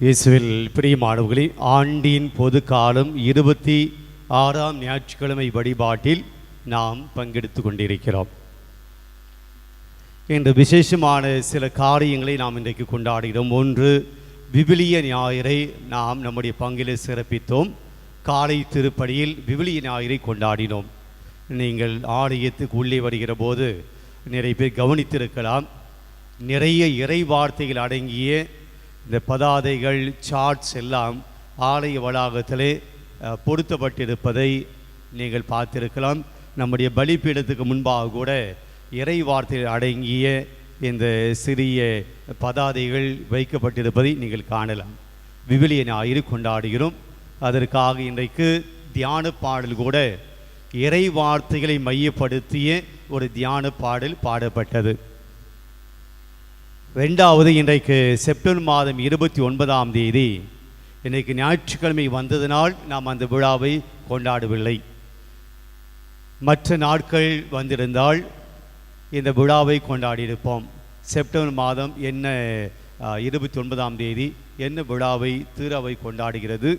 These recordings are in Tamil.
இயேசுவில் பிரியமானவர்களே ஆண்டின் பொது காலம் இருபத்தி ஆறாம் ஞாயிற்றுக்கிழமை வழிபாட்டில் நாம் பங்கெடுத்து கொண்டிருக்கிறோம். இன்று விசேஷமான சில காரியங்களை நாம் இன்றைக்கு கொண்டாடுகிறோம். ஒன்று விபிலிய ஞாயிறை நாம் நம்முடைய பங்கிலே சிறப்பித்தோம். காலை திருப்படியில் விபிலிய ஞாயிறை கொண்டாடினோம். நீங்கள் ஆலயத்துக்கு உள்ளே வருகிற போது நிறைய பேர் கவனித்திருக்கலாம். நிறைய இறை வார்த்தைகள் அடங்கிய இந்த பதாதைகள் சார்ட்ஸ் எல்லாம் ஆலய வளாகத்திலே பொருத்தப்பட்டிருப்பதை நீங்கள் பார்த்திருக்கலாம். நம்முடைய பலிப்பீடத்துக்கு முன்பாக கூட இறை வார்த்தைகள் அடங்கிய இந்த சிறிய பதாதைகள் வைக்கப்பட்டிருப்பதை நீங்கள் காணலாம். விவிலிய ஞாயிறு கொண்டாடுகிறோம். அதற்காக இன்றைக்கு தியான பாடல் கூட இறை வார்த்தைகளை மையப்படுத்திய ஒரு தியான பாடல் பாடப்பட்டது. ரெண்டாவது இன்றைக்கு செப்டம்பர் மாதம் இருபத்தி ஒன்பதாம் தேதி இன்றைக்கு ஞாயிற்றுக்கிழமை வந்ததினால் நாம் அந்த விழாவை கொண்டாடவில்லை. மற்ற நாட்கள் வந்திருந்தால் இந்த விழாவை கொண்டாடியிருப்போம். செப்டம்பர் மாதம் என்ன இருபத்தி ஒன்பதாம் தேதி என்ன விழாவை திருவை கொண்டாடுகிறது?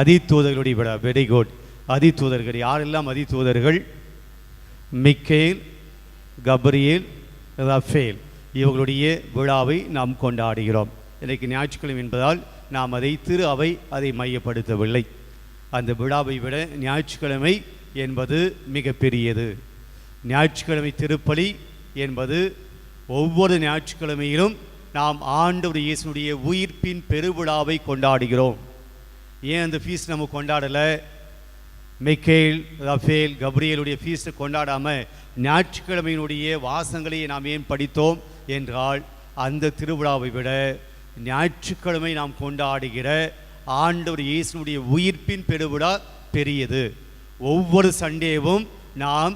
அதிதூதர்களுடைய விழா வெரி குட் அதிதூதர்கள் யாரெல்லாம் அதிதூதர்கள்? மிக்கேல் கப்ரியேல் ரஃபேல் இவர்களுடைய விழாவை நாம் கொண்டாடுகிறோம். இன்றைக்கு ஞாயிற்றுக்கிழமை என்பதால் நாம் அதை திரு அவை அதை மையப்படுத்தவில்லை. அந்த விழாவை விட ஞாயிற்றுக்கிழமை என்பது மிக பெரியது ஞாயிற்றுக்கிழமை திருப்பலி என்பது ஒவ்வொரு ஞாயிற்றுக்கிழமையிலும் நாம் ஆண்டவர் இயேசுடைய உயிர்ப்பின் பெருவிழாவை கொண்டாடுகிறோம். ஏன் அந்த ஃபீஸ் நம்ம கொண்டாடலை? மிக்கேல் ரஃபேல் கப்ரியலுடைய ஃபீஸ்ட் கொண்டாடாமல் ஞாயிற்றுக்கிழமையினுடைய வாசங்களை நாம் ஏன் படித்தோம் என்றால் அந்த திருவிழாவை விட ஞாயிற்றுக்கிழமை நாம் கொண்டாடுகிற ஆண்டவர் இயேசுனுடைய உயிர்ப்பின் பெருவிழா பெரியது. ஒவ்வொரு சண்டேவும் நாம்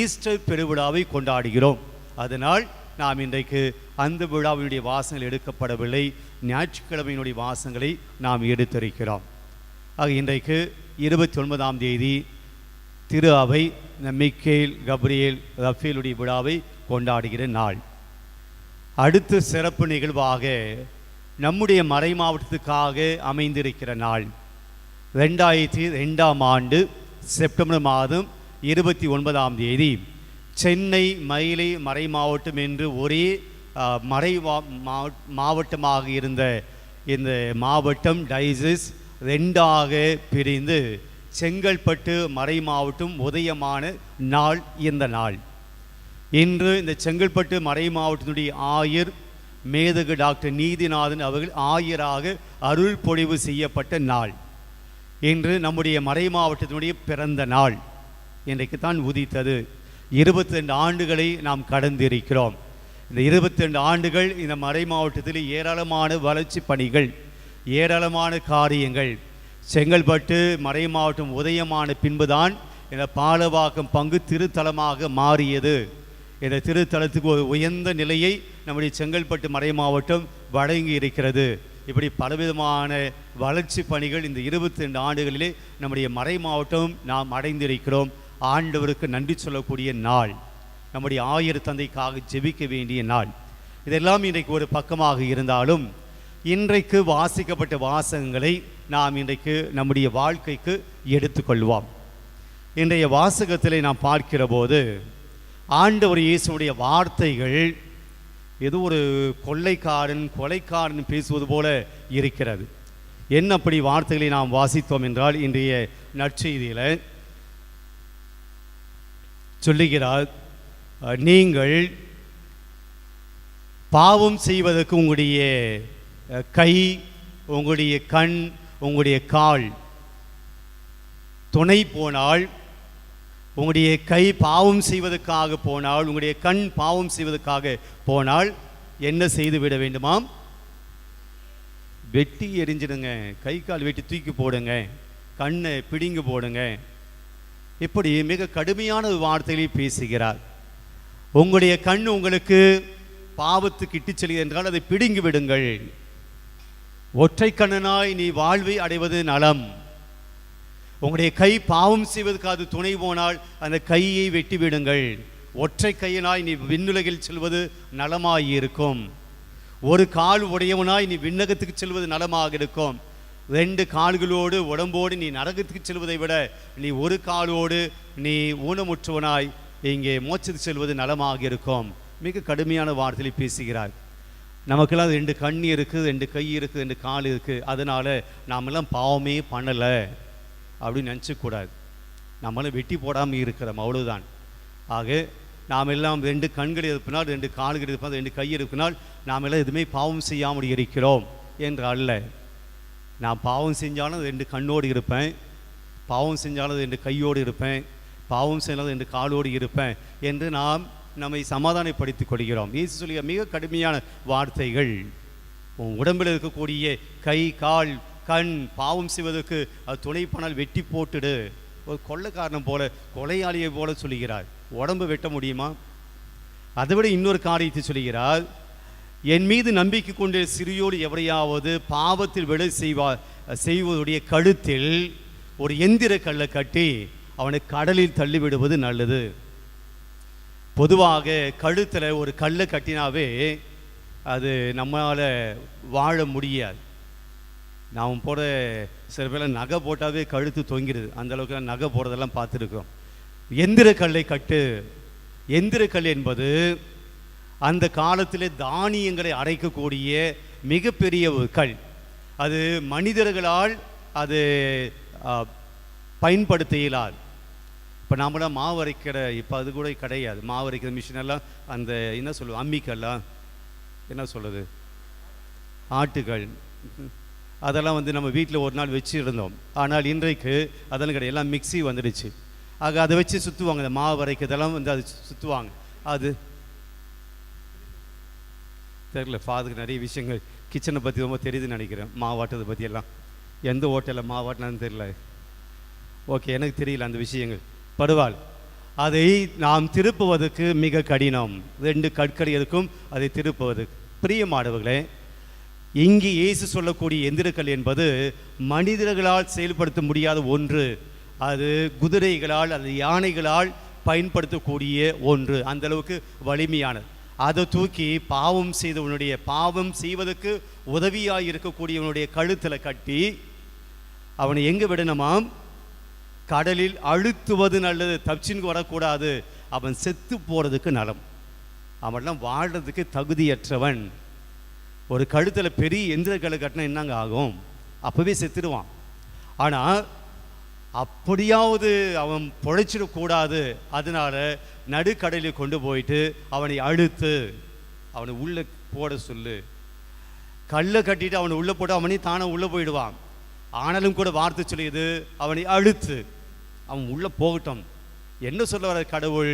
ஈஸ்டர் பெருவிழாவை கொண்டாடுகிறோம். அதனால் நாம் இன்றைக்கு அந்த விழாவினுடைய வாசங்கள் எடுக்கப்படவில்லை. ஞாயிற்றுக்கிழமையினுடைய வாசங்களை நாம் எடுத்திருக்கிறோம். ஆக இன்றைக்கு இருபத்தி ஒன்பதாம் தேதி திரு அவை மிக்கேல் கப்ரியேல் ரஃபேலுடைய விழாவை கொண்டாடுகிற நாள். அடுத்த சிறப்பு நிகழ்வாக நம்முடைய மறை மாவட்டத்துக்காக அமைந்திருக்கிற நாள். ரெண்டாயிரத்தி ரெண்டாம் ஆண்டு செப்டம்பர் மாதம் இருபத்தி ஒன்பதாம் தேதி சென்னை மயிலை மறை மாவட்டம் என்று ஒரே மறை மாவட்டமாக இருந்த இந்த மாவட்டம் டைசஸ் ரெண்டாக பிரிந்து செங்கல்பட்டு மறை மாவட்டம் உதயமான நாள் இந்த நாள். இன்று இந்த செங்கல்பட்டு மறை மாவட்டத்தினுடைய ஆயர் மேதகு டாக்டர் நீதிநாதன் அவர்கள் ஆயராக அருள் பொழிவு செய்யப்பட்ட நாள். இன்று நம்முடைய மறை மாவட்டத்தினுடைய பிறந்த நாள். இன்றைக்கு தான் உதித்தது. இருபத்தி ரெண்டு ஆண்டுகளை நாம் கடந்திருக்கிறோம். இந்த இருபத்தி ரெண்டு ஆண்டுகள் இந்த மறை மாவட்டத்தில் ஏராளமான வளர்ச்சி பணிகள். ஏராளமான காரியங்கள். செங்கல்பட்டு மறை மாவட்டம் உதயமான பின்புதான் இந்த பாலவாக்கம் பங்கு திருத்தலமாக மாறியது. இந்த திருத்தலத்துக்கு ஒரு உயர்ந்த நிலையை நம்முடைய செங்கல்பட்டு மறை மாவட்டம் வழங்கி இருக்கிறது. இப்படி பலவிதமான வளர்ச்சி பணிகள் இந்த இருபத்தி ரெண்டு ஆண்டுகளிலே நம்முடைய மறை மாவட்டம் நாம் அடைந்திருக்கிறோம். ஆண்டவருக்கு நன்றி சொல்லக்கூடிய நாள். நம்முடைய ஆயிரத்தந்தைக்காக ஜெபிக்க வேண்டிய நாள். இதெல்லாம் இன்றைக்கு ஒரு பக்கமாக இருந்தாலும் இன்றைக்கு வாசிக்கப்பட்ட வாசகங்களை நாம் இன்றைக்கு நம்முடைய வாழ்க்கைக்கு எடுத்துக்கொள்வோம். இன்றைய வாசகத்திலே நாம் பார்க்கிற போது ஆண்டவர் இயேசுடைய வார்த்தைகள் ஏதோ ஒரு கொள்ளைக்காரன் கொலைக்காரன் பேசுவது போல இருக்கிறது. என்ன அப்படி வார்த்தைகளை நாம் வாசித்தோம் என்றால் இன்றைய நற்செய்தியில் சொல்லுகிறார் நீங்கள் பாவம் செய்வதற்கு உங்களுடைய கை உங்களுடைய கண் உங்களுடைய கால் துணை போனால் உங்களுடைய கை பாவம் செய்வதற்காக போனால் உங்களுடைய கண் பாவம் செய்வதற்காக போனால் என்ன செய்து விட வேண்டுமாம்? வெட்டி எரிஞ்சிடுங்க கை கால் வெட்டி தூக்கி போடுங்க. கண்ணை பிடிங்கி போடுங்க. இப்படி மிக கடுமையான ஒரு வார்த்தைகளை பேசுகிறார். உங்களுடைய கண் உங்களுக்கு பாவத்துக்கு இட்டுச் செல்கிறது என்றால் அதை பிடுங்கி விடுங்கள். ஒற்றை கண்ணனாய் நீ வாழ்வை அடைவது நலம். உங்களுடைய கை பாவம் செய்வதற்கு அது துணை போனால் அந்த கையை வெட்டி விடுங்கள் ஒற்றை கையினாய் நீ விண்ணுலகில் செல்வது நலமாயிருக்கும். ஒரு கால் உடையவனாய் நீ விண்ணகத்துக்கு செல்வது நலமாக இருக்கும். ரெண்டு கால்களோடு உடம்போடு நீ நரகத்துக்கு செல்வதை விட நீ ஒரு காலோடு நீ ஊனமுற்றவனாய் இங்கே மோச்சத்துக்கு செல்வது நலமாக இருக்கும். மிக கடுமையான வார்த்தையில் பேசுகிறார். நமக்கெல்லாம் ரெண்டு கண் இருக்குது ரெண்டு கை இருக்குது ரெண்டு கால் இருக்குது அதனால் நாமெல்லாம் பாவமே பண்ணலை அப்படின்னு நினச்சக்கூடாது நம்மளும் வெட்டி போடாமல் இருக்கிறோம் அவ்வளோதான் ஆக நாம் எல்லாம் ரெண்டு கண்கள் இருப்பினால் ரெண்டு கால்கள் இருப்பினால் ரெண்டு கை இருப்பினால் நாம் எல்லாம் எதுவுமே பாவம் செய்யாமல் இருக்கிறோம் என்று அல்ல. நான் பாவம் செஞ்சாலும் ரெண்டு கண்ணோடு இருப்பேன் பாவம் செஞ்சாலும் ரெண்டு கையோடு இருப்பேன் பாவம் செய்யலாம் ரெண்டு காலோடு இருப்பேன் என்று நாம் நம்மை சமாதானப்படுத்திக் கொள்கிறோம். இயேசு சொல்லிய மிக கடுமையான வார்த்தைகள். உன் உடம்பில் இருக்கக்கூடிய கை கால் கண் பாவம் செய்வதற்கு அது துணை வெட்டி போட்டுடு. ஒரு கொள்ளைக்காரன் போல கொலையாளியை போல சொல்லுகிறார். உடம்பு வெட்ட முடியுமா? அதை விட இன்னொரு காரியத்தை சொல்கிறார் என் மீது நம்பிக்கை கொண்ட சிறியோடு எவரையாவது பாவத்தில் விட செய்வா செய்வதுடைய கழுத்தில் ஒரு எந்திர கல்லை கட்டி அவனை கடலில் தள்ளிவிடுவது நல்லது. பொதுவாக கழுத்தில் ஒரு கல்லை கட்டினாவே அது நம்மளால் வாழ முடியாது. நாம் போட சில பேர் நகை போட்டாவே கழுத்து தொங்கிடுது அந்தளவுக்கு நகை போடுறதெல்லாம் பார்த்துருக்கோம் எந்திர கல்லை கட்டு. எந்திர கல் என்பது அந்த காலத்தில் தானியங்களை அரைக்கக்கூடிய மிகப்பெரிய ஒரு கல். அது மனிதர்களால் அது பயன்படுத்த இயலாது இப்போ நாமெல்லாம் மாவு அரைக்கிற இப்போ அது கூட கிடையாது. மாவு அரைக்கிற மிஷினெல்லாம் அந்த என்ன சொல்லுவோம் அம்மிக்கல்லாம் என்ன சொல்லுது ஆட்டுகள். அதெல்லாம் வந்து நம்ம வீட்டில் ஒரு நாள் வச்சுருந்தோம் ஆனால் இன்றைக்கு அதெல்லாம் கிடையாது. எல்லாம் மிக்ஸி வந்துடுச்சு. ஆக அதை வச்சு சுற்றுவாங்க இந்த மாவு அரைக்கிறதெல்லாம் வந்து அது சுற்றுவாங்க அது தெரியல ஃபாதருக்கு நிறைய விஷயங்கள். கிச்சனை பற்றி ரொம்ப தெரியுதுன்னு நினைக்கிறேன். மாவாட்டத்தை பற்றியெல்லாம் எந்த ஹோட்டலில் மாவாட்டினான்னு தெரியல. ஓகே எனக்கு தெரியல அந்த விஷயங்கள். படுவாள். அதை நாம் திருப்புவதற்கு மிக கடினம். ரெண்டு கற்கள் இருக்கும் அதை திருப்புவது. பிரியமானவர்களே இங்கு இயேசு சொல்லக்கூடிய எந்திரக்கல் என்பது மனிதர்களால் செயல்படுத்த முடியாத ஒன்று. அது குதிரைகளால் அது யானைகளால் பயன்படுத்தக்கூடிய ஒன்று. அந்த அளவுக்கு வலிமையானது. அதை தூக்கி பாவம் செய்தவனுடைய பாவம் செய்வதற்கு உதவியாக இருக்கக்கூடியவனுடைய கழுத்தில் கட்டி அவனை எங்கே விடணுமாம்? கடலில் அழுத்துவது நல்லது தப்சின்னு வரக்கூடாது. அவன் செத்து போகிறதுக்கு நலம். அவன்லாம் வாழ்கிறதுக்கு தகுதியற்றவன். ஒரு கழுத்தில் பெரிய எந்திர கலை கட்டினா என்னங்க ஆகும்? அப்போவே செத்துடுவான். ஆனால் அப்படியாவது அவன் பொழைச்சிடக்கூடாது அதனால நடுக்கடலில் கொண்டு போயிட்டு அவனை அழுத்து அவனை உள்ளே போட சொல்லு. கல்லை கட்டிட்டு அவனை உள்ளே போட்டு அவனையும் தானே உள்ளே போயிடுவான். ஆனாலும் கூட வார்த்தை சொல்லியது அவனை அழுத்து. அவன் உள்ளே போகட்டும். என்ன சொல்ல வர கடவுள்?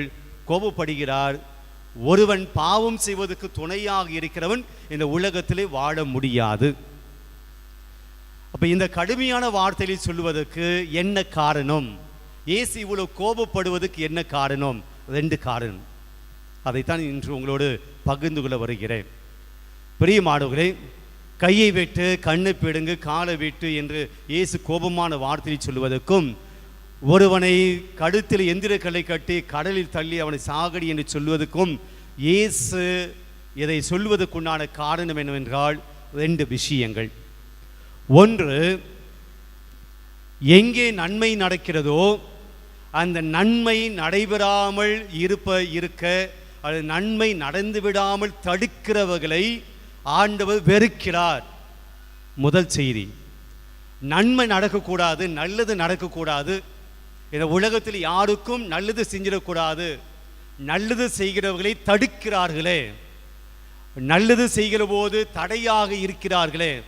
கோபப்படுகிறார். ஒருவன் பாவம் செய்வதற்கு துணையாக இருக்கிறவன் இந்த உலகத்திலே வாழ முடியாது. அப்போ இந்த கடுமையான வார்த்தையை சொல்லுவதற்கு என்ன காரணம்? ஏசி இவ்வளோ கோபப்படுவதற்கு என்ன காரணம்? ரெண்டு காரணம். அதைத்தான் இன்று உங்களோடு பகிர்ந்து கொள்ள வருகிறேன். பிரியமானவர்களே கையை வெட்டு கண்ணை பிடுங்கு காலை வெட்டு என்று இயேசு கோபமான வார்த்தையை சொல்லுவதற்கும் ஒருவனை கழுத்தில் எந்திர கட்டி கடலில் தள்ளி அவனை சாகடி என்று சொல்வதற்கும் இயேசு இதை சொல்வதற்குண்டான காரணம் என்னவென்றால் ரெண்டு விஷயங்கள். ஒன்று எங்கே நன்மை நடக்கிறதோ அந்த நன்மை நடைபெறாமல் இருப்ப இருக்க அது நன்மை நடந்து விடாமல் தடுக்கிறவர்களை ஆண்டவர் வெறுக்கிறார். முதல் செய்தி நன்மை நடக்கக்கூடாது நல்லது நடக்கக்கூடாது இந்த உலகத்தில் யாருக்கும் நல்லது செஞ்சிடக்கூடாது. நல்லது செய்கிறவர்களை தடுக்கிறார்களே. நல்லது செய்கிற போது தடையாக இருக்கிறார்களே.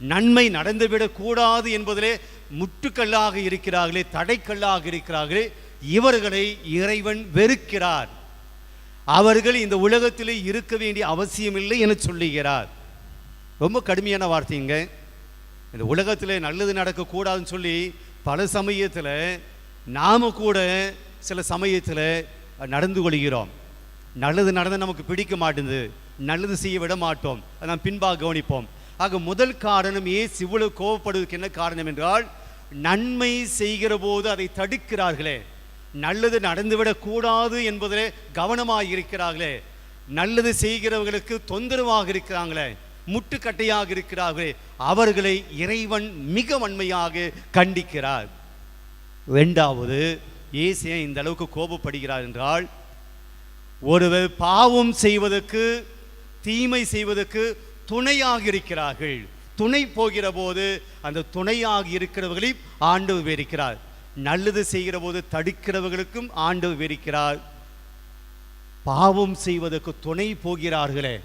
நன்மை நடந்துவிடக்கூடாது என்பதிலே முட்டுக்கல்லாக இருக்கிறார்களே தடைக்கல்லாக இருக்கிறார்களே. இவர்களை இறைவன் வெறுக்கிறார். அவர்கள் இந்த உலகத்திலே இருக்க வேண்டிய அவசியமில்லை என சொல்லுகிறார். ரொம்ப கடுமையான வார்த்தைங்க. இந்த உலகத்தில் நல்லது நடக்கக்கூடாதுன்னு சொல்லி பல சமயத்தில் நாம கூட சில சமயத்தில் நடந்து கொள்கிறோம். நல்லது நடந்து நமக்கு பிடிக்க மாட்டேங்குது நல்லது செய்ய விட மாட்டோம். அதை நாம் பின்பாக கவனிப்போம். ஆக முதல் காரணம் ஏன் இவ்வளவு கோவப்படுவதற்கு என்ன காரணம் என்றால் நன்மை செய்கிற போது அதை தடுக்கிறார்களே. நல்லது நடந்துவிடக்கூடாது என்பதிலே கவனமாக இருக்கிறார்களே. நல்லது செய்கிறவர்களுக்கு தொந்தரவாக இருக்கிறாங்களே. முட்டுக்கட்டையாக இருக்கிறார்களே. அவர்களை இறைவன் மிக வன்மையாக கண்டிக்கிறார். ரெண்டாவது இயேசு ஏன் இந்த அளவுக்கு கோபப்படுகிறார் என்றால் ஒருவர் பாவம் செய்வதற்கு தீமை செய்வதற்கு துணையாக இருக்கிறார்கள். துணை போகிற போது அந்த துணையாக இருக்கிறவர்களையும் ஆண்டு வெறுக்கிறார் நல்லது செய்கிற போது தடுக்கிறவர்களுக்கும் ஆண்டு வெறுக்கிறார் பாவம் செய்வதற்கு துணை போகிறார்களே.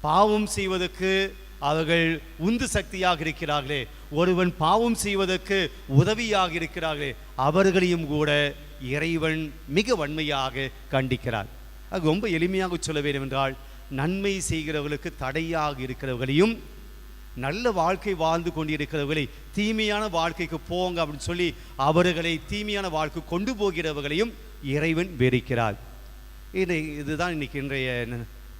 பாவம் செய்வதற்கு அவர்கள் உந்து சக்தியாக இருக்கிறார்களே. ஒருவன் பாவம் செய்வதற்கு உதவியாக இருக்கிறார்களே. அவர்களையும் கூட இறைவன் மிக வன்மையாக கண்டிக்கிறார். அது ரொம்ப எளிமையாக சொல்ல வேண்டும் என்றால் நன்மை செய்கிறவர்களுக்கு தடையாக இருக்கிறவர்களையும் நல்ல வாழ்க்கை வாழ்ந்து கொண்டிருக்கிறவர்களை தீமையான வாழ்க்கைக்கு போங்க அப்படின்னு சொல்லி அவர்களை தீமையான வாழ்க்கை கொண்டு போகிறவர்களையும் இறைவன் வெறுக்கிறார். இது இதுதான் இன்னைக்கு இன்றைய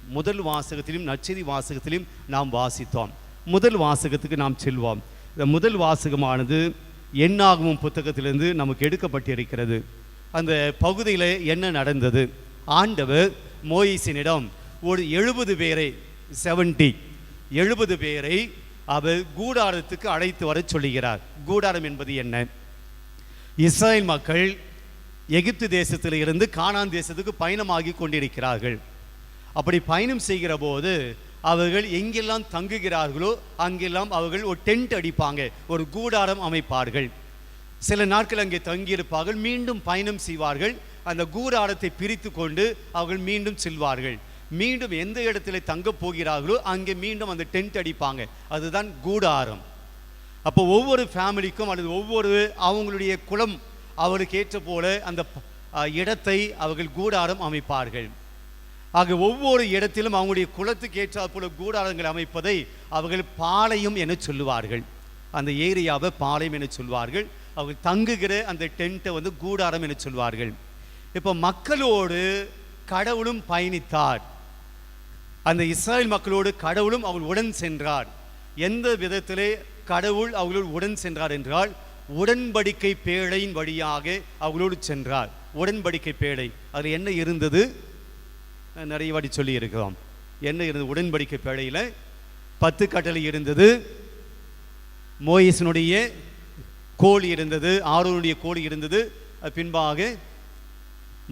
முதல் வாசகத்திலும் நச்செய்தி வாசகத்திலும் நாம் வாசித்தோம். முதல் வாசகத்துக்கு நாம் செல்வோம். இந்த முதல் வாசகமானது என்னாகும் புத்தகத்திலிருந்து நமக்கு எடுக்கப்பட்டிருக்கிறது. அந்த பகுதியில் என்ன நடந்தது? ஆண்டவர் மோயிசினிடம் ஒரு எழுபது பேரை செவன்டி எழுபது பேரை அவர் கூடாரத்துக்கு அழைத்து வரச் சொல்லுகிறார். கூடாரம் என்பது என்ன? இஸ்ரேல் மக்கள் எகிப்து தேசத்தில் இருந்து காணான் தேசத்துக்கு பயணமாகி கொண்டிருக்கிறார்கள். அப்படி பயணம் செய்கிற போது அவர்கள் எங்கெல்லாம் தங்குகிறார்களோ அங்கெல்லாம் அவர்கள் ஒரு டென்ட் அடிப்பாங்க ஒரு கூடாரம் அமைப்பார்கள். சில நாட்கள் அங்கே தங்கியிருப்பார்கள் மீண்டும் பயணம் செய்வார்கள். அந்த கூடாரத்தை பிரித்து கொண்டு அவர்கள் மீண்டும் செல்வார்கள். மீண்டும் எந்த இடத்துல தங்கப் போகிறார்களோ அங்கே மீண்டும் அந்த டென்ட் அடிப்பாங்க. அதுதான் கூடாரம். அப்போ ஒவ்வொரு ஃபேமிலிக்கும் அல்லது ஒவ்வொரு அவங்களுடைய குலம் அவருக்கு ஏற்ற போல அந்த இடத்தை அவர்கள் கூடாரம் அமைப்பார்கள். ஆக ஒவ்வொரு இடத்திலும் அவங்களுடைய குலத்துக்கு ஏற்றாற் போல கூடாரங்கள் அமைப்பதை அவர்கள் பாளையம் என சொல்லுவார்கள். அந்த ஏரியாவை பாளையம் என சொல்வார்கள். அவர்கள் தங்குகிற அந்த டென்ட்டை வந்து கூடாரம் என சொல்வார்கள். இப்போ மக்களோடு கடவுளும் பயணித்தார். அந்த இஸ்ராயல் மக்களோடு கடவுளும் அவள் உடன் சென்றார். எந்த விதத்திலே கடவுள் அவர்களோடு உடன் சென்றார் என்றால் உடன்படிக்கை பேழையின் வழியாக அவர்களோடு சென்றார். உடன்படிக்கை பேழை. அதில் என்ன இருந்தது? நிறைய வாட்டி சொல்லியிருக்கிறோம். என்ன இருந்தது? உடன்படிக்கை பேழையில் பத்து கட்டளை இருந்தது. மோயிசனுடைய கோழி இருந்தது. ஆரோனுடைய கோழி இருந்தது. பின்பாக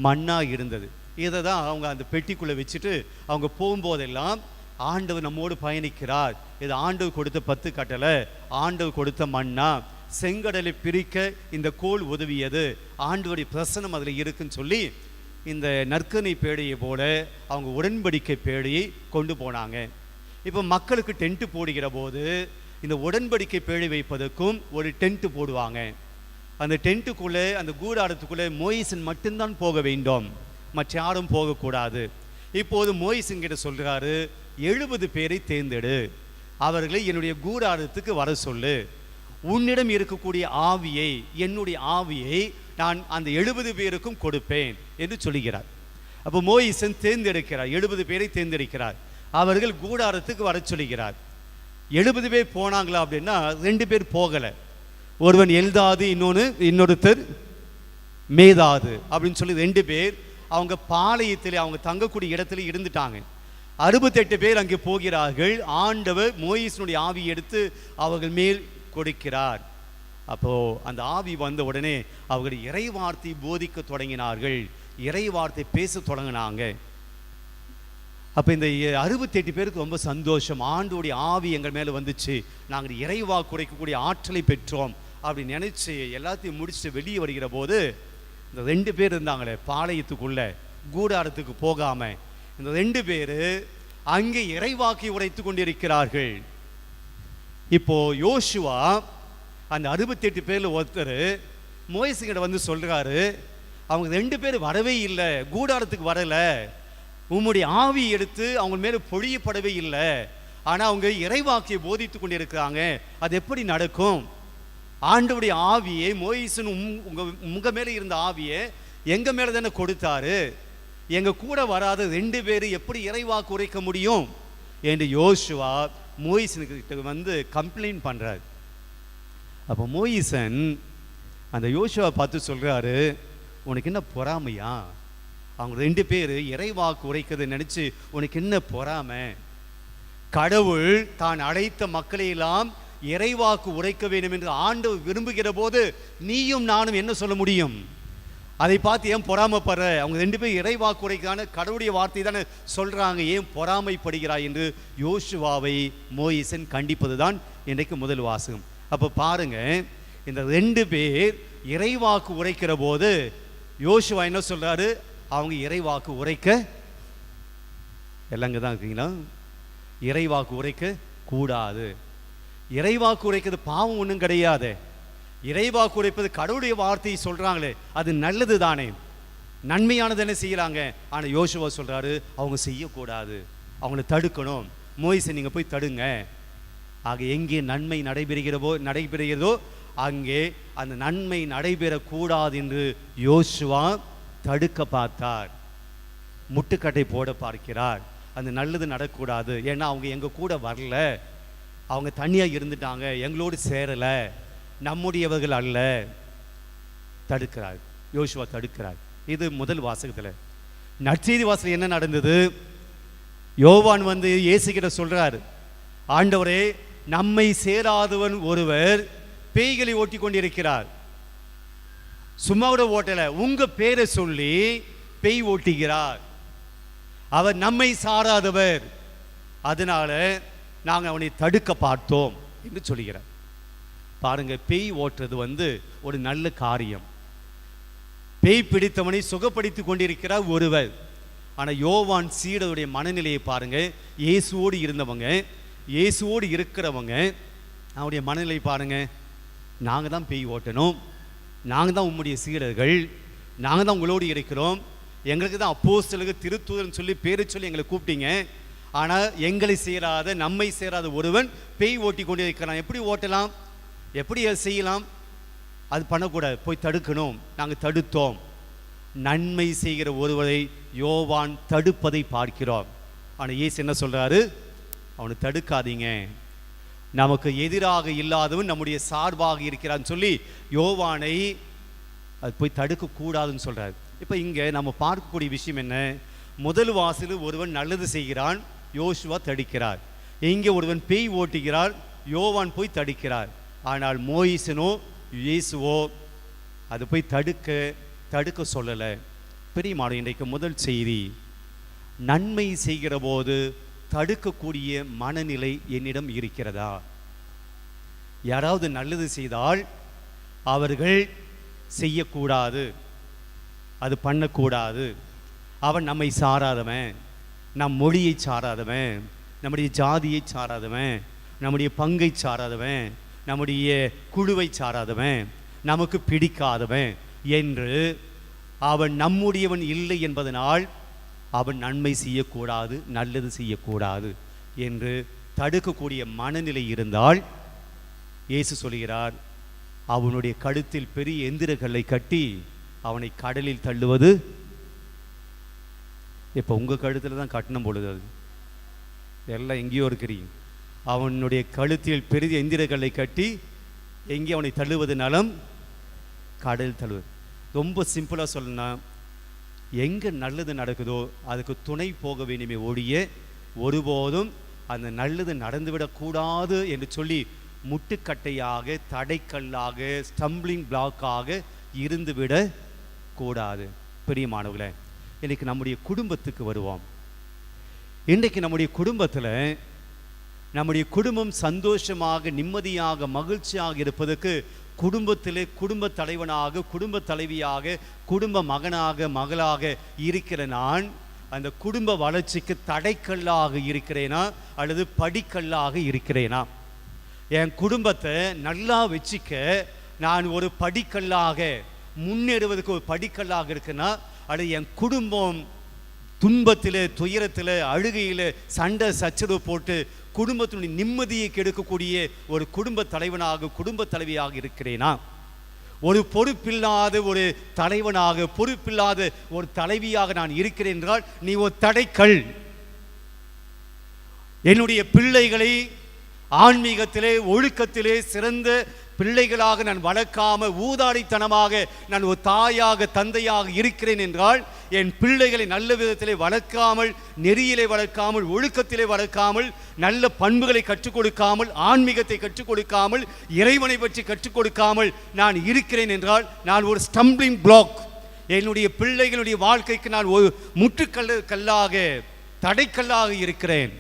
மண்ணா இருந்தது. இதை தான் அவங்க அந்த பெட்டிக்குள்ளே வச்சுட்டு அவங்க போகும்போதெல்லாம் ஆண்டவர் நம்மோடு பயணிக்கிறார். இது ஆண்டவர் கொடுத்த பத்து கட்டளை. ஆண்டவர் கொடுத்த மண்ணா செங்கடலை பிரிக்க இந்த கோல் உதவியது. ஆண்டவருடைய பிரசனம் அதில் இருக்குன்னு சொல்லி இந்த நற்கனை பேடையை போல அவங்க உடன்படிக்கை பேடையை கொண்டு போனாங்க. இப்போ மக்களுக்கு டென்ட்டு போடுகிற போது இந்த உடன்படிக்கை பேழை வைப்பதற்கும் ஒரு டென்ட் போடுவாங்க. அந்த டென்ட்டுக்குள்ளே அந்த கூடாரத்துக்குள்ளே மோயிசன் மட்டும்தான் போக வேண்டும். மற்ற யாரும் போகக்கூடாது. இப்போது மோயிசன் கிட்ட எழுபது பேரை தேர்ந்தெடு. அவர்களை என்னுடைய கூடாரத்துக்கு வர சொல்லு. உன்னிடம் இருக்கக்கூடிய ஆவியை என்னுடைய ஆவியை நான் அந்த எழுபது பேருக்கும் கொடுப்பேன் என்று சொல்லுகிறார் அப்போ மோயிசன் தேர்ந்தெடுக்கிறார் எழுபது பேரை தேர்ந்தெடுக்கிறார். அவர்கள் கூடாரத்துக்கு வர சொல்லுகிறார் எழுபது பேர் போனாங்களா அப்படின்னா ரெண்டு பேர் போகலை. ஒருவன் எழுதாது இன்னொன்று இன்னொருத்தர் மேதாது அப்படின்னு சொல்லி ரெண்டு பேர் அவங்க பாளையத்தில் அவங்க தங்கக்கூடிய இடத்துல இருந்துட்டாங்க. அறுபத்தெட்டு பேர் அங்கே போகிறார்கள். ஆண்டவர் மோயிசனுடைய ஆவி எடுத்து அவர்கள் மேல் கொடுக்கிறார். அப்போது அந்த ஆவி வந்த உடனே அவர்கள் இறை வார்த்தை போதிக்க தொடங்கினார்கள். இறை வார்த்தை பேச தொடங்கினாங்க. அப்போ இந்த அறுபத்தெட்டு பேருக்கு ரொம்ப சந்தோஷம். ஆண்டோடைய ஆவி எங்கள் மேலே வந்துச்சு. நாங்கள் இறைவா குறைக்கக்கூடிய ஆற்றலை பெற்றோம். அப்படி நினச்சி எல்லாத்தையும் முடிச்சுட்டு வெளியே வருகிற போது இந்த ரெண்டு பேர் இருந்தாங்களே பாளையத்துக்குள்ளே கூடாரத்துக்கு போகாமல் இந்த ரெண்டு பேர் அங்கே இறைவாக்கி உரைத்து கொண்டிருக்கிறார்கள். இப்போ யோசுவா அந்த அறுபத்தெட்டு பேரில் ஒருத்தர் மோயசுங்கிட்ட வந்து சொல்கிறாரு அவங்க ரெண்டு பேர் வரவே இல்லை கூடாரத்துக்கு வரலை. உம்முடைய ஆவி எடுத்து அவங்க மேலே பொழியப்படவே இல்லை. ஆனால் அவங்க இறைவாக்கியை போதித்து கொண்டிருக்கிறாங்க. அது எப்படி நடக்கும்? ஆண்டவுடைய ஆவியை மோயிசன் உம் உங்கள் உங்கள் மேலே இருந்த ஆவியை எங்கள் மேலே தானே கொடுத்தாரு? எங்கள் கூட வராத ரெண்டு பேர் எப்படி இறைவாக்கு உரைக்க முடியும்? என்று யோசுவா மோயிசனுக்கு வந்து கம்ப்ளைண்ட் பண்ணுறாரு அப்போ மோயிசன் அந்த யோசுவை பார்த்து சொல்கிறாரு உனக்கு என்ன பொறாமையா? அவங்க ரெண்டு பேர் இறைவாக்கு உரைக்கிறதை நினச்சி உனக்கு என்ன பொறாமை? கடவுள் தான் அழைத்த மக்களையெல்லாம் இறைவாக்கு உரைக்க வேண்டும் என்று ஆண்டு விரும்புகிற போது நீயும் நானும் என்ன சொல்ல முடியும்? அதை பார்த்து ஏன் பொறாமப்படுற? அவங்க ரெண்டு பேரும் இறைவாக்கு உரைக்கான கடவுளுடைய வார்த்தை தானே சொல்கிறாங்க ஏன் பொறாமைப்படுகிறாய்? என்று யோசுவாவை மோயிசன் கண்டிப்பது தான் இன்றைக்கு முதல் வாசகம். அப்போ பாருங்க இந்த ரெண்டு பேர் இறைவாக்கு உரைக்கிற போது யோசுவா என்ன சொல்றாரு? அவங்க இறைவாக்கு உரைக்க எல்லாங்க தான் இருக்கீங்களா? இறைவாக்கு உரைக்க கூடாது. இறைவாக்கு உரைக்கிறது பாவம் ஒன்றும் கிடையாது. இறைவாக்கு உரைப்பது கடவுளுடைய வார்த்தையை சொல்றாங்களே அது நல்லது தானே. நன்மையானது என்ன செய்யறாங்க? ஆனால் யோசுவா சொல்றாரு அவங்க செய்யக்கூடாது. அவங்கள தடுக்கணும். மோயிசை நீங்க போய் தடுங்க. ஆக எங்கே நன்மை நடைபெறுகிறவோ நடைபெறுகிறதோ அங்கே அந்த நன்மை நடைபெறக்கூடாது என்று யோசுவா தடுக்க பார்த்தார். முட்டுக்கட்டை போட பார்க்கிறார். அந்த நல்லது நடக்கூடாது. ஏன்னா அவங்க எங்கள் கூட வரல. அவங்க தனியாக இருந்துட்டாங்க. எங்களோடு சேரலை. நம்முடையவர்கள் அல்ல. தடுக்கிறார். யோசுவா தடுக்கிறார். இது முதல் வாசகத்தில். நற்செய்தி வாசல் என்ன நடந்தது? யோவான் வந்து இயேசுகிட்ட சொல்கிறார் ஆண்டவரே நம்மை சேராதவன் ஒருவர் பேய்களை ஓட்டி கொண்டிருக்கிறார் சும்மா கூட ஓட்டலை. உங்கள் பேரை சொல்லி பேய் ஓட்டுகிறார். அவர் நம்மை சாராதவர். அதனால் நாங்கள் அவனை தடுக்க பார்த்தோம் என்று சொல்கிறார் பாருங்கள் பேய் ஓட்டுறது வந்து ஒரு நல்ல காரியம். பேய் பிடித்தவனை சுகப்படுத்தி கொண்டிருக்கிறார் ஒருவர். ஆனால் யோவான் சீடருடைய மனநிலையை பாருங்க. இயேசுவோடு இருந்தவங்க இயேசுவோடு இருக்கிறவங்க அவருடைய மனநிலை பாருங்க. நாங்கள் தான் பேய் ஓட்டணும். நாங்கள் தான் உம்முடைய சீடர்கள். நாங்கள் தான் உங்களோடு இருக்கிறோம். எங்களுக்கு தான் அப்போஸ்தலருக்கு திருத்தூதர்னு சொல்லி பேரை சொல்லி எங்களை கூப்பிட்டீங்க. ஆனால் எங்களை சேராத நம்மை சேராத ஒருவன் பேய் ஓட்டி கொண்டு இருக்கிறான். எப்படி ஓட்டலாம்? எப்படி அதை செய்யலாம்? அது பண்ணக்கூடாது. போய் தடுக்கணும். நாங்கள் தடுத்தோம். நன்மை செய்கிற ஒருவரை யோவான் தடுப்பதை பார்க்கிறோம். ஆனால் இயேசு என்ன சொல்கிறாரு அவனை தடுக்காதீங்க. நமக்கு எதிராக இல்லாதவன் நம்முடைய சார்பாக இருக்கிறான்னு சொல்லி யோவானை அது போய் தடுக்கக்கூடாதுன்னு சொல்கிறார் இப்போ இங்கே நம்ம பார்க்கக்கூடிய விஷயம் என்ன? முதல் வாசல் ஒருவன் நல்லது செய்கிறான் யோசுவா தடுக்கிறார். இங்கே ஒருவன் பேய் ஓட்டுகிறார் யோவான் போய் தடுக்கிறார். ஆனால் மோயிசனோ இயேசுவோ அது போய் தடுக்க தடுக்க சொல்லலை. பெரிய மாடு இன்றைக்கு முதல் செய்தி நன்மை செய்கிற போது தடுக்கக்கூடிய மனநிலை என்னிடம் இருக்கிறதா? யாராவது நல்லது செய்தால் அவர்கள் செய்யக்கூடாது. அது பண்ணக்கூடாது. அவன் நம்மை சாராதவன். நம் மொழியை சாராதவன். நம்முடைய ஜாதியை சாராதவன். நம்முடைய பங்கை சாராதவன். நம்முடைய குழுவை சாராதவன். நமக்கு பிடிக்காதவன் என்று அவன் நம்முடையவன் இல்லை என்பதனால் அவன் நன்மை செய்யக்கூடாது நல்லது செய்யக்கூடாது என்று தடுக்கக்கூடிய மனநிலை இருந்தால் இயேசு சொல்கிறார் அவனுடைய கழுத்தில் பெரிய எந்திரங்களை கட்டி அவனை கடலில் தள்ளுவது. இப்போ உங்கள் கழுத்தில் தான் கட்டணம் பொழுது அது. எல்லாம் எங்கேயோ இருக்கிறீங்க அவனுடைய கழுத்தில் பெரிய எந்திரங்களை கட்டி எங்கே அவனை தள்ளுவது நலம்? கடல் தள்ளுவது. ரொம்ப சிம்பிளாக சொல்லணும்னா எங்கே நல்லது நடக்குதோ அதுக்கு துணை போக வேண்டுமே ஒழிய ஒருபோதும் அந்த நல்லது நடந்துவிடக்கூடாது என்று சொல்லி முட்டுக்கட்டையாக தடைக்கல்லாக ஸ்டம்பிளிங் பிளாக்காக இருந்துவிட கூடாது. பிரியமானவர்களே இன்றைக்கு நம்முடைய குடும்பத்துக்கு வருவோம். இன்றைக்கு நம்முடைய குடும்பத்தில் நம்முடைய குடும்பம் சந்தோஷமாக நிம்மதியாக மகிழ்ச்சியாக இருப்பதற்கு குடும்பத்திலே குடும்ப தலைவனாக குடும்ப தலைவியாக குடும்ப மகனாக மகளாக இருக்கிற நான் அந்த குடும்ப வளர்ச்சிக்கு தடைக்கல்லாக இருக்கிறேனா? அல்லது படிக்கல்லாக இருக்கிறேனா? என் குடும்பத்தை நல்லா வச்சுக்க நான் ஒரு படிக்கல்லாக முன்னேறுவதற்கு ஒரு படிக்கல்லாக இருக்குன்னா அல்லது என் குடும்பம் துன்பத்தில் துயரத்தில் அழுகையில் சண்டை சச்சரவு போட்டு குடும்பத்தினுடைய நிம்மதியை கெடுக்கக்கூடிய ஒரு குடும்ப தலைவனாக குடும்ப தலைவியாக இருக்கிறேனா? ஒரு பொறுப்பில்லாத ஒரு தலைவனாக பொறுப்பில்லாத ஒரு தலைவியாக நான் இருக்கிறேன் என்றால் நீ ஒரு தடைக்கல். என்னுடைய பிள்ளைகளை ஆன்மீகத்திலே ஒழுக்கத்திலே சிறந்த பிள்ளைகளாக நான் வளர்க்காம ஊதாரித்தனமாக நான் ஒரு தாயாக தந்தையாக இருக்கிறேன் என்றால் என் பிள்ளைகளை நல்ல விதத்திலே வளர்க்காமல் நெறியிலே வளர்க்காமல் ஒழுக்கத்திலே வளர்க்காமல் நல்ல பண்புகளை கற்றுக் கொடுக்காமல் ஆன்மீகத்தை கற்றுக் கொடுக்காமல் இறைவனை பற்றி கற்றுக் கொடுக்காமல் நான் இருக்கிறேன் என்றால் நான் ஒரு ஸ்டம்பிளிங் பிளாக் என்னுடைய பிள்ளைகளுடைய வாழ்க்கைக்கு நான் ஒரு முற்றுக்கல்ல கல்லாக தடைக்கல்லாக இருக்கிறேன்.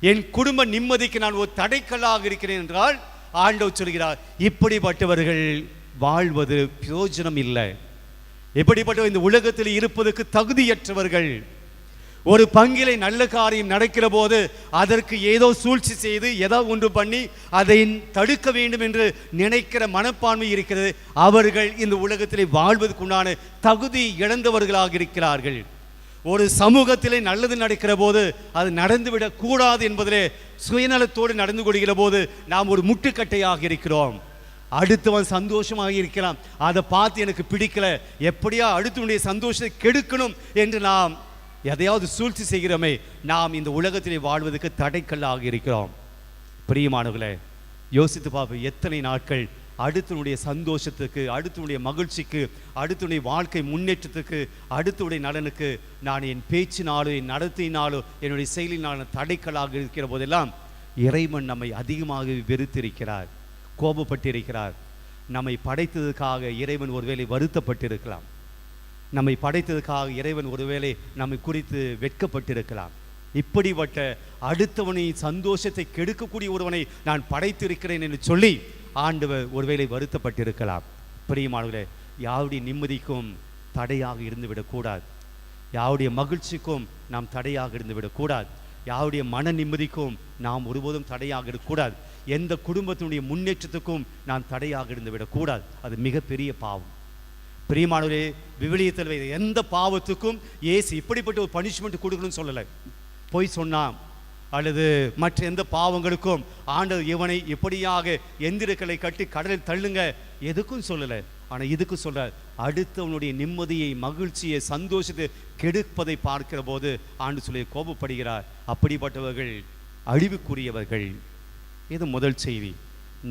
என் குடும்ப நிம்மதிக்கு நான் ஒரு தடைக்கல்லாக இருக்கிறேன் என்றால் ஆண்டவர் சொல்கிறார் இப்படிப்பட்டவர்கள் வாழ்வது பிரயோஜனம் இல்லை. இப்படிப்பட்ட இந்த உலகத்தில் இருப்பதற்கு தகுதியற்றவர்கள். ஒரு பங்கிலை நல்ல காரியம் நடக்கிற போது அதற்கு ஏதோ சூழ்ச்சி செய்து ஏதோ ஒன்று பண்ணி அதை தடுக்க வேண்டும் என்று நினைக்கிற மனப்பான்மை இருக்கிறது. அவர்கள் இந்த உலகத்திலே வாழ்வதற்குண்டான தகுதி இழந்தவர்களாக இருக்கிறார்கள். ஒரு சமூகத்திலே நல்லது நடக்கிற போது அது நடந்துவிடக் கூடாது என்பதிலே சுயநலத்தோடு நடந்து கொள்கிற போது நாம் ஒரு முட்டுக்கட்டையாக இருக்கிறோம். அடுத்தவன் சந்தோஷமாக இருக்கலாம். அதை பார்த்து எனக்கு பிடிக்கல. எப்படியா அடுத்தவனுடைய சந்தோஷத்தை கெடுக்கணும் என்று நாம் எதையாவது சூழ்ச்சி செய்கிறோமே நாம் இந்த உலகத்திலே வாழ்வதற்கு தடைக்கல்லாக இருக்கிறோம். பிரியமானவர்களே யோசித்து பார்ப்போம் எத்தனை நாட்கள் அடுத்தனுடைய சந்தோஷத்துக்கு அடுத்தனுடைய மகிழ்ச்சிக்கு அடுத்தனுடைய வாழ்க்கை முன்னேற்றத்துக்கு அடுத்தனுடைய நலனுக்கு நான் என் பேச்சினாலோ என் நடத்தினாலோ என்னுடைய செயலினாலும் தடைக்கல்லாக இருக்கிற போதெல்லாம் இறைவன் நம்மை அதிகமாக வெறுத்திருக்கிறார் கோபப்பட்டிருக்கிறார். நம்மை படைத்ததுக்காக இறைவன் ஒருவேளை வருத்தப்பட்டிருக்கலாம். நம்மை படைத்ததுக்காக இறைவன் ஒருவேளை நம்மை குறித்து வெட்கப்பட்டிருக்கலாம். இப்படிப்பட்ட அடுத்தவனின் சந்தோஷத்தை கெடுக்கக்கூடிய ஒருவனை நான் படைத்திருக்கிறேன் என்று சொல்லி ஆண்டவர் ஒருவேளை வருத்தப்பட்டிருக்கலாம். பிரியமானவர்களே யாருடைய நிம்மதிக்கும் தடையாக இருந்து விடக்கூடாது யாருடைய மகிழ்ச்சிக்கும் நாம் தடையாக இருந்து விடக்கூடாது யாருடைய மன நிம்மதிக்கும் நாம் ஒருபோதும் தடையாக இருக்கக்கூடாது. எந்த குடும்பத்தினுடைய முன்னேற்றத்துக்கும் நாம் தடையாக இருந்து விடக்கூடாது அது மிகப்பெரிய பாவம். பிரியமானவரே விவிலியத்தில் எந்த பாவத்துக்கும் ஏசு இப்படிப்பட்ட ஒரு பனிஷ்மெண்ட் கொடுக்கணும்னு சொல்லலை. பொய் சொன்னால் அல்லது மற்ற எந்த பாவங்களுக்கும் ஆண்டவர் இவனை எப்படியாக எந்திரக்களை கட்டி கடலில் தள்ளுங்க. எதுக்கும் சொல்லலை. ஆனால் இதுக்கு சொல்கிறார் அடுத்தவனுடைய நிம்மதியை மகிழ்ச்சியை சந்தோஷத்தை கெடுப்பதை பார்க்கிற போது ஆண்டு சொல்லி கோபப்படுகிறார். அப்படிப்பட்டவர்கள் அழிவுக்குரியவர்கள். இது முதல் செய்தி.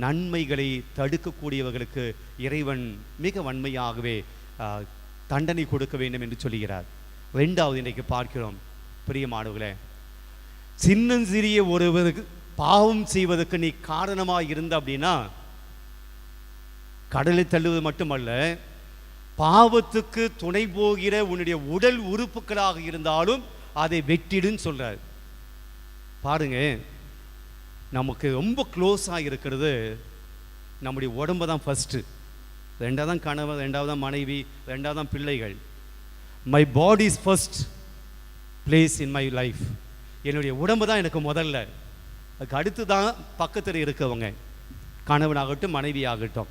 நன்மைகளை தடுக்கக்கூடியவர்களுக்கு இறைவன் மிக வன்மையாகவே தண்டனை கொடுக்க வேண்டும் என்று சொல்கிறார் ரெண்டாவது இன்றைக்கு பார்க்கிறோம். பிரியமானவர்களே சின்னஞ்சிறிய ஒருவருக்கு பாவம் செய்வதற்கு நீ காரணமாக இருந்த அப்படின்னா கடலை தள்ளுவது மட்டுமல்ல பாவத்துக்கு துணை போகிற உன்னுடைய உடல் உறுப்புகளாக இருந்தாலும் அதை வெட்டிடுன்னு சொல்கிறார் பாருங்க நமக்கு ரொம்ப க்ளோஸாக இருக்கிறது நம்முடைய உடம்பு தான் ஃபஸ்ட்டு ரெண்டாவது தான் கணவன் ரெண்டாவது தான் மனைவி ரெண்டாவது தான் பிள்ளைகள். My body is first place in my life என்னுடைய உடம்பு தான் எனக்கு முதல்ல. அதுக்கு அடுத்து தான் பக்கத்தில் இருக்கவங்க. கணவனாகட்டும் மனைவி ஆகட்டும்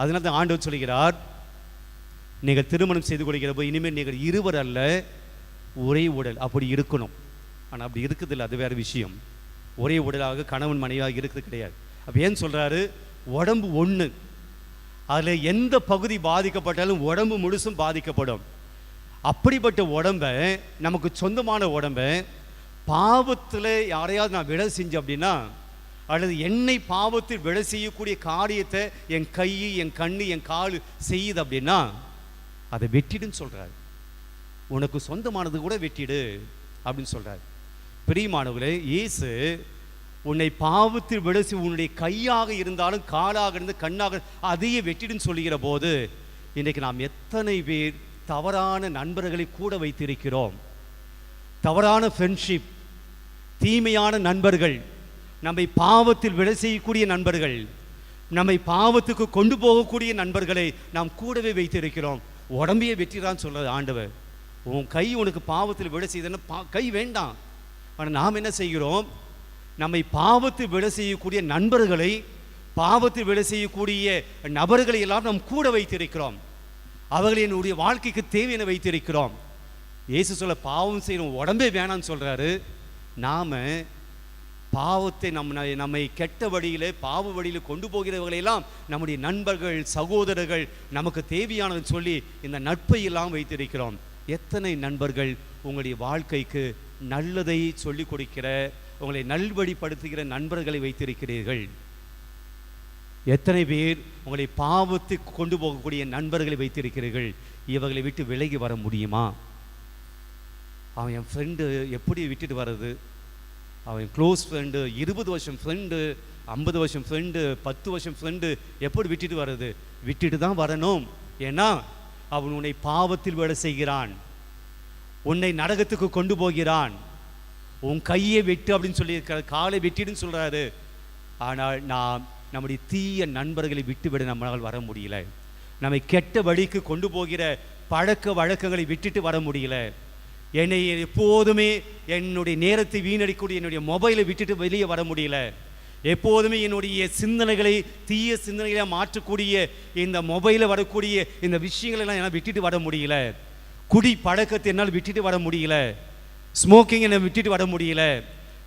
அதனால தான் ஆண்டவர் சொல்கிறார் நீங்கள் திருமணம் செய்து கொள்கிற போது இனிமேல் நீங்கள் இருவர் அல்ல ஒரே உடல். அப்படி இருக்கணும். ஆனால் அப்படி இருக்குதில்ல அது வேறு விஷயம். ஒரே உடலாக கணவன் மனைவியாக இருக்கிறது கிடையாது. அப்போ ஏன் சொல்கிறாரு உடம்பு ஒன்று அதில் எந்த பகுதி பாதிக்கப்பட்டாலும் உடம்பு முழுசும் பாதிக்கப்படும். அப்படிப்பட்ட உடம்பை நமக்கு சொந்தமான உடம்பை பாவத்தில் யாரையாவது நான் விட செஞ்சேன் அப்படின்னா அல்லது என்னை பாவத்தில் விட செய்யக்கூடிய காரியத்தை என் கை என் கண் என் கால் செய்யுது அப்படின்னா அதை வெட்டிடுன்னு சொல்கிறார் உனக்கு சொந்தமானது கூட வெட்டிடு அப்படின்னு சொல்கிறார் பிரியமானவர்களே இயேசு உன்னை பாவத்தில் விடசி உன்னுடைய கையாக இருந்தாலும் காலாக இருந்து கண்ணாக அதையே வெட்டிடுன்னு சொல்லுகிற போது இன்றைக்கு நாம் எத்தனை பேர் தவறான நண்பர்களை கூட வைத்திருக்கிறோம். தவறான ஃப்ரெண்ட்ஷிப் தீமையான நண்பர்கள் நம்மை பாவத்தில் விலை செய்யக்கூடிய நண்பர்கள் நம்மை பாவத்துக்கு கொண்டு போகக்கூடிய நண்பர்களை நாம் கூடவே வைத்திருக்கிறோம். உடம்பையே வெற்றிதான் சொல்றது ஆண்டவர். உன் கை உனக்கு பாவத்தில் விட செய்தன்னா பா கை வேண்டாம். ஆனால் நாம் என்ன செய்கிறோம்? நம்மை பாவத்தில் விட செய்யக்கூடிய நண்பர்களை பாவத்தில் விட செய்யக்கூடிய நபர்களை எல்லாம் நாம் கூட வைத்திருக்கிறோம். அவர்களை என்னுடைய வாழ்க்கைக்கு தேவையான வைத்திருக்கிறோம். இயேசு சொல்ல பாவம் செய்யணும் உடம்பே வேணாம்னு சொல்கிறாரு நாம் பாவத்தை நம்ம நம்மை கெட்ட வழியிலே பாவ வழியில் கொண்டு போகிறவர்களெல்லாம் நம்முடைய நண்பர்கள் சகோதரர்கள் நமக்கு தேவையானது சொல்லி இந்த நட்பை எல்லாம் வைத்திருக்கிறோம். எத்தனை நண்பர்கள் உங்களுடைய வாழ்க்கைக்கு நல்லதை சொல்லிக் கொடுக்கிற உங்களை நல்வழிப்படுத்துகிற நண்பர்களை வைத்திருக்கிறீர்கள்? எத்தனை பேர் உங்களை பாவத்துக்கு கொண்டு போகக்கூடிய நண்பர்களை வைத்திருக்கிறீர்கள்? இவர்களை விட்டு விலகி வர முடியுமா? அவன் என் ஃப்ரெண்டு எப்படி விட்டுட்டு வர்றது? அவன் க்ளோஸ் ஃப்ரெண்டு இருபது வருஷம் ஃப்ரெண்டு ஐம்பது வருஷம் ஃப்ரெண்டு பத்து வருஷம் ஃப்ரெண்டு எப்படி விட்டுட்டு வர்றது? விட்டுட்டு தான் வரணும். ஏன்னா அவன் உன்னை பாவத்தில் விட செய்கிறான். உன்னை நரகத்துக்கு கொண்டு போகிறான். உன் கையை வெட்டு அப்படின்னு சொல்லியிருக்காரு காலை வெட்டிடுன்னு சொல்கிறாரு ஆனால் நாம் நம்முடைய தீய நண்பர்களை விட்டுவிட நம்மளால் வர முடியல. நம்மை கெட்ட வழிக்கு கொண்டு போகிற பழக்க வழக்கங்களை விட்டுட்டு வர முடியல. என்னை எப்போதுமே என்னுடைய நேரத்தை வீணடிக்கக்கூடிய என்னுடைய மொபைலை விட்டுட்டு வெளியே வர முடியல. எப்போதுமே என்னுடைய சிந்தனைகளை தீய சிந்தனைகளை மாற்றக்கூடிய இந்த மொபைலில் வரக்கூடிய இந்த விஷயங்களை எல்லாம் என்னால் விட்டுட்டு வர முடியல. குடி பழக்கத்தை என்னால் விட்டுட்டு வர முடியல. ஸ்மோக்கிங் என்னை விட்டுட்டு வர முடியல.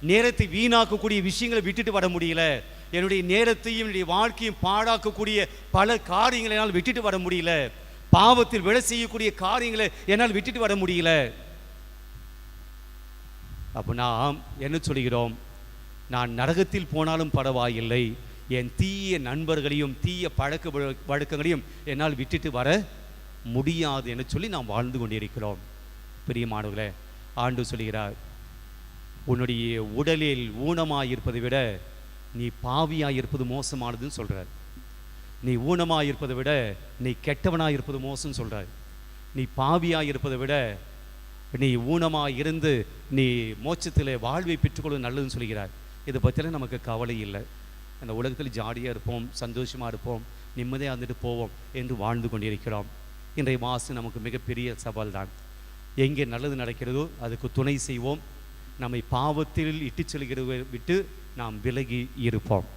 நேரத்தை வீணாக்கக்கூடிய விஷயங்களை விட்டுட்டு வர முடியல. என்னுடைய நேரத்தையும் என்னுடைய வாழ்க்கையும் பாழாக்கக்கூடிய பல காரியங்களை என்னால் விட்டுட்டு வர முடியல. பாவத்தில் விலை செய்யக்கூடிய காரியங்களை என்னால் விட்டுட்டு வர முடியல. அப்போ நாம் என்ன சொல்கிறோம்? நான் நரகத்தில் போனாலும் பரவாயில்லை. என் தீய நண்பர்களையும் தீய பழக்க வழ- வழக்கங்களையும் என்னால் விட்டுட்டு வர முடியாது என்று சொல்லி நாம் வாழ்ந்து கொண்டிருக்கிறோம். பிரியமானவர்களே ஆண்டு சொல்கிறார் உன்னுடைய உடலில் ஊனமாக இருப்பதை விட நீ பாவியாக இருப்பது மோசமானதுன்னு சொல்கிறார் நீ ஊனமாக இருப்பதை விட நீ கெட்டவனாயிருப்பது மோசம்னு சொல்கிறார் நீ பாவியாக இருப்பதை விட நீ ஊனமாக இருந்து நீ மோட்சத்தில் வாழ்வை பெற்றுக்கொள்வது நல்லதுன்னு சொல்கிறார். இதை பற்றிலாம் நமக்கு கவலை இல்லை. அந்த உலகத்தில் ஜாலியாக இருப்போம் சந்தோஷமாக இருப்போம் நிம்மதியாக இருந்துட்டு போவோம் என்று வாழ்ந்து கொண்டிருக்கிறோம். இன்றைய மாசு நமக்கு மிகப்பெரிய சவால் தான் எங்கே நல்லது நடக்கிறதோ அதுக்கு துணை செய்வோம். நம்மை பாவத்தில் இட்டு செல்கிறத விட்டு நாம் விலகி இருப்போம்.